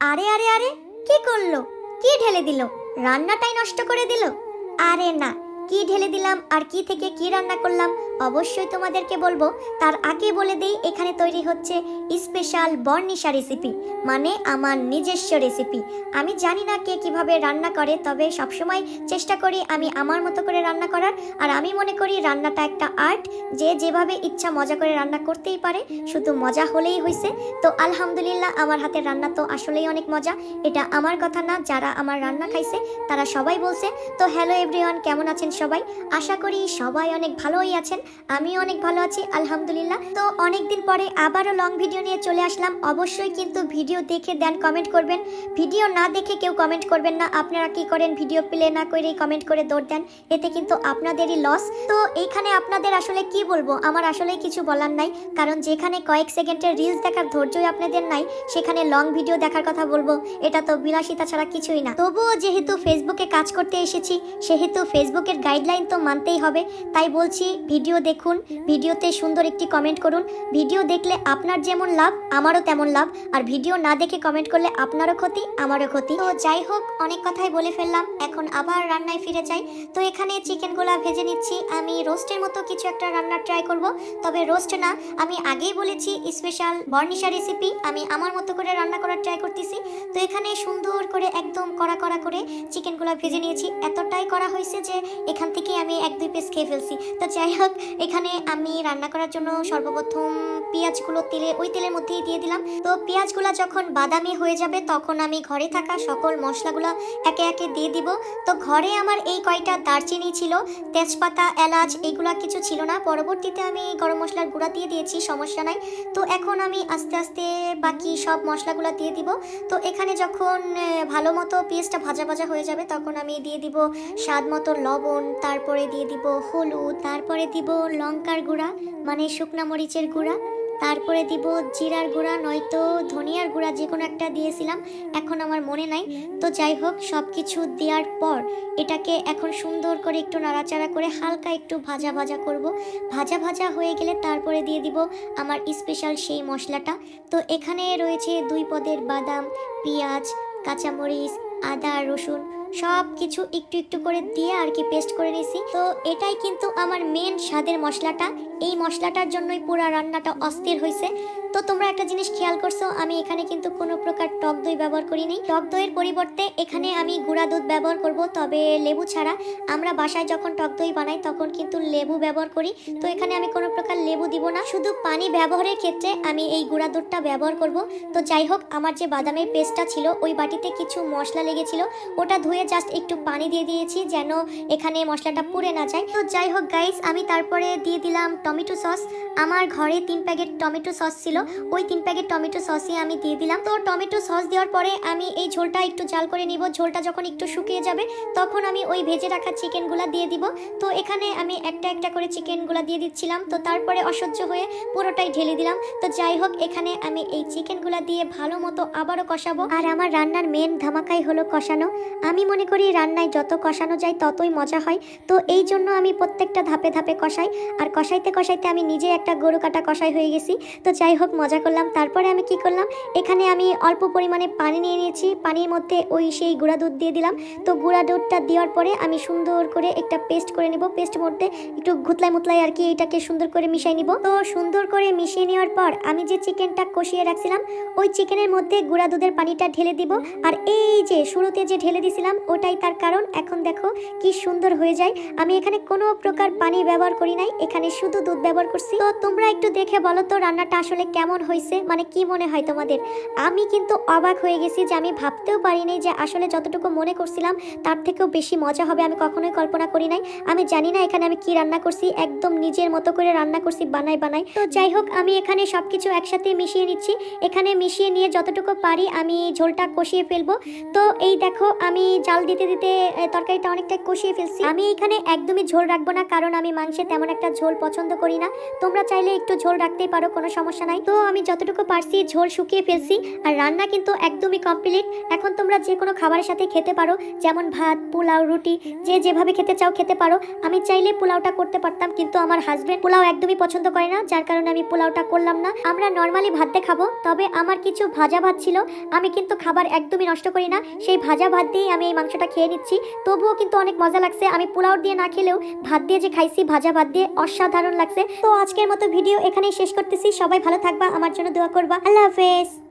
আরে আরে আরে, কি করল? কি ঢেলে দিল? রান্নাটাই নষ্ট করে দিল? আরে না, কি ঢেলে দিলাম আর কি থেকে কি রান্না করলাম? অবশ্যই তোমাদেরকে বলব, তার আগে বলে দিই, এখানে তৈরি হচ্ছে স্পেশাল বর্নিশা রেসিপি মানে আমার নিজস্ব রেসিপি আমি জানি না কে কীভাবে রান্না করে, তবে সবসময় চেষ্টা করি আমি আমার মতো করে রান্না করার, আর আমি মনে করি রান্নাটা একটা আর্ট যে যেভাবে ইচ্ছা মজা করে রান্না করতেই পারে, শুধু মজা হলেই হয়েছে তো আলহামদুলিল্লাহ, আমার হাতের রান্না তো আসলেই অনেক মজা, এটা আমার কথা না, যারা আমার রান্না খাইছে, তারা সবাই বলছে। তো হ্যালো এভরিওয়ান কেমন আছেন সবাই? আশা করি সবাই অনেক ভালোই আছেন। আমিও অনেক ভালো আছি, আলহামদুলিল্লাহ। তো অনেকদিন পরে আবারও লং ভিডিও নিয়ে চলে আসলাম। অবশ্যই কিন্তু ভিডিও দেখে দেন কমেন্ট করবেন। ভিডিও না দেখে কেউ কমেন্ট করবেন না। আপনারা কি করেন? ভিডিও প্লে না করেই কমেন্ট করে দৌড় দেন। এতে কিন্তু আপনাদেরই লস তো এইখানে আপনাদের আসলে কি বলব? আমার আসলে কিছু বলার নাই। কারণ যেখানে কয়েক সেকেন্ডের রিলস দেখার ধৈর্যই আপনাদের নাই, সেখানে লং ভিডিও দেখার কথা বলব। এটা তো বিলাসিতা ছাড়া কিছুই না। তবুও যেহেতু ফেসবুকে কাজ করতে এসেছি, সেহেতু ফেসবুকের গাইডলাইন তো মানতেই হবে। তাই বলছি ভিডিও দেখুন, ভিডিওতে সুন্দর একটি কমেন্ট করুন। ভিডিও দেখলে আপনার যেমন লাভ, আমারও তেমন লাভ। আর ভিডিও না দেখে কমেন্ট করলে আপনারও ক্ষতি, আমারও ক্ষতি। তো যাই হোক, অনেক কথাই বলে ফেললাম। এখন আবার রান্নায় ফিরে যাই। তো এখানে চিকেনগুলা ভেজে নিচ্ছি। আমি রোস্টের মতো কিছু একটা রান্নার ট্রাই করব। তবে রোস্ট না, আমি আগেই বলেছি স্পেশাল বর্নিশা রেসিপি আমি আমার মতো করে রান্না করার ট্রাই করতেছি। তো এখানে সুন্দর করে একদম কড়া কড়া করে চিকেনগুলো ভেজে নিয়েছি। এতটাই করা হয়েছে যে এখান থেকে আমি এক দুই পিস খেয়ে ফেলছি। তো যাই হোক এখানে আমি রান্না করার জন্য সর্বপ্রথম পেঁয়াজগুলো তেলে, ওই তেলের মধ্যেই দিয়ে দিলাম। তো পেঁয়াজগুলো যখন বাদামি হয়ে যাবে, তখন আমি ঘরে থাকা সকল মশলাগুলো একে একে দিয়ে দিব। তো ঘরে আমার এই কয়টা দারচিনি ছিল, তেজপাতা, এলাচ এইগুলা কিছু ছিল না। পরবর্তীতে আমি গরম মশলার গুঁড়া দিয়ে দিয়েছি, সমস্যা নাই। তো এখন আমি আস্তে আস্তে বাকি সব মশলাগুলো দিয়ে দিব। তো এখানে যখন ভালো মতো পেঁয়াজটা ভাজা ভাজা হয়ে যাবে, তখন আমি দিয়ে দিব স্বাদ মতো লবণ, তারপরে দিয়ে দিব হলুদ, তারপরে দিব লঙ্কার গুঁড়া মানে শুকনা মরিচের গুঁড়া, তারপরে দিব জিরার গুঁড়া, নয়তো ধনিয়ার গুঁড়া যে কোনো একটা দিয়েছিলাম, এখন আমার মনে নাই। তো যাই হোক সব কিছু দেওয়ার পর এটাকে এখন সুন্দর করে একটু নাড়াচাড়া করে হালকা একটু ভাজা ভাজা করব। ভাজা ভাজা হয়ে গেলে তারপরে দিয়ে দিব আমার স্পেশাল সেই মশলাটা। তো এখানে রয়েছে দুই পদের বাদাম, পেঁয়াজ, কাঁচামরিচ, আদা, রসুন সব কিছু একটু একটু করে দিয়ে আর কি পেস্ট করে নিছি। তো এটাই কিন্তু আমার মেন স্বাদের মশলাটা। এই মশলাটার জন্যই পুরা রান্নাটা অস্থির হয়েছে তো তোমরা একটা জিনিস খেয়াল করছ, আমি এখানে কিন্তু কোনো প্রকার টক দই ব্যবহার করিনি। টক দইয়ের পরিবর্তে এখানে আমি গুঁড়া দুধ ব্যবহার করব, তবে লেবু ছাড়া। আমরা বাসায় যখন টক দই বানাই, তখন কিন্তু লেবু ব্যবহার করি। তো এখানে আমি কোনো প্রকার লেবু দিব না, শুধু পানি ব্যবহারের ক্ষেত্রে আমি এই গুঁড়া দুধটা ব্যবহার করব। তো যাই হোক, আমার যে বাদামের পেস্টটা ছিল, ওই বাটিতে কিছু মশলা লেগেছিল। ওটা ধুয়ে জাস্ট একটু পানি দিয়ে দিয়েছি, যেন এখানে মশলাটা পুড়ে না যায়। তো যাই হোক গাইস আমি তারপরে দিয়ে দিলাম টমেটো সস। আমার ঘরে তিন প্যাকেট টমেটো সস ছিল। ওই তিন প্যাকেট টমেটো সসই আমি দিয়ে দিলাম। তো টমেটো সস দেওয়ার পরে আমি এই ঝোলটা একটু জাল করে নিব। ঝোলটা যখন একটু শুকিয়ে যাবে, তখন আমি ওই ভেজে রাখা চিকেনগুলো দিয়ে দিব। তো এখানে আমি একটা একটা করে চিকেনগুলো দিয়ে দিচ্ছিলাম। তো তারপরে অসহ্য হয়ে পুরোটাই ঢেলে দিলাম। তো যাই হোক, এখানে আমি এই চিকেনগুলো দিয়ে ভালো মতো আবারও কষাবো। আর আমার রান্নার মেন ধামাকাই হলো কষানো। আমি মনে করি রান্নায় যত কষানো যায়, ততই মজা হয়। তো এই জন্য আমি প্রত্যেকটা ধাপে ধাপে কষাই। আর কষাইতে কষাইতে আমি নিজে একটা গরু কাটা কষাই হয়ে গেছি। তো যাই হোক মজা করলাম। তারপরে আমি কি করলাম? এখানে আমি অল্প পরিমাণে পানি নিয়ে নিয়েছি। পানির মধ্যে ওই সেই গুঁড়া দুধ দিয়ে দিলাম। তো গুঁড়া দুধটা দেওয়ার পরে আমি সুন্দর করে একটা পেস্ট করে নিব। পেস্টের মধ্যে একটু ঘুতলাই মুতলাই আর কি এটাকে সুন্দর করে মিশাই নিব। তো সুন্দর করে মিশিয়ে নেওয়ার পর আমি যে চিকেনটা কষিয়ে রাখছিলাম, ওই চিকেনের মধ্যে গুঁড়া দুধের পানিটা ঢেলে দিব। আর এই যে শুরুতে যে ঢেলে দিছিলাম, ওটাই তার কারণ। এখন দেখো কি সুন্দর হয়ে যায়। আমি এখানে কোনো প্রকার পানি ব্যবহার করি নাই। এখানে শুধু দুধ ব্যবহার করছি। তো তোমরা একটু দেখে বলো তো, রান্নাটা আসলে কেমন হয়েছে? মানে কি মনে হয় তোমাদের? আমি কিন্তু অবাক হয়ে গেছি যে আমি ভাবতেও পারিনি যে আসলে যতটুকু মনে করছিলাম তার থেকেও বেশি মজা হবে আমি কখনোই কল্পনা করি নাই। আমি জানি না এখানে আমি কি রান্না করছি, একদম নিজের মতো করে রান্না করছি বানাই বানাই। তো যাই হোক, আমি এখানে সব কিছু একসাথে মিশিয়ে নিচ্ছি। এখানে মিশিয়ে নিয়ে যতটুকু পারি আমি ঝোলটা কষিয়ে ফেলব। তো এই দেখো, আমি জাল দিতে দিতে তরকারিটা অনেকটা কষিয়ে ফেলছি। আমি এখানে একদমই ঝোল রাখব না কারণ আমি মাংসে তেমন একটা ঝোল পছন্দ করি না। তোমরা চাইলে একটু ঝোল রাখতেই পারো, কোনো সমস্যা নাই। তো আমি যতটুকু পারছি ঝোল শুকিয়ে ফেলছি, আর রান্না কিন্তু একদমই কমপ্লিট এখন তোমরা যে কোনো খাবারের সাথে খেতে পারো, যেমন ভাত, পোলাও, রুটি, যে যেভাবে খেতে চাও খেতে পারো। আমি চাইলে পোলাওটা করতে পারতাম, কিন্তু আমার হাজবেন্ড পোলাও একদমই পছন্দ করে না, যার কারণে আমি পোলাওটা করলাম না। আমরা নর্মালি ভাত খাব, তবে আমার কিছু ভাজা ভাত ছিল, আমি কিন্তু খাবার একদমই নষ্ট করি না। সেই ভাজা ভাত দিয়েই আমি এই মাংসটা খেয়ে নিচ্ছি। তবুও কিন্তু অনেক মজা লাগছে। আমি পোলাও দিয়ে না খেলেও ভাত দিয়ে যে খাইছি, ভাজা ভাত দিয়ে অসাধারণ লাগছে। তো আজকের মতো ভিডিও এখানেই শেষ করতেছি। সবাই ভালো থাকবা আমার জন্য দোয়া করবা। আল্লাহ হাফেজ।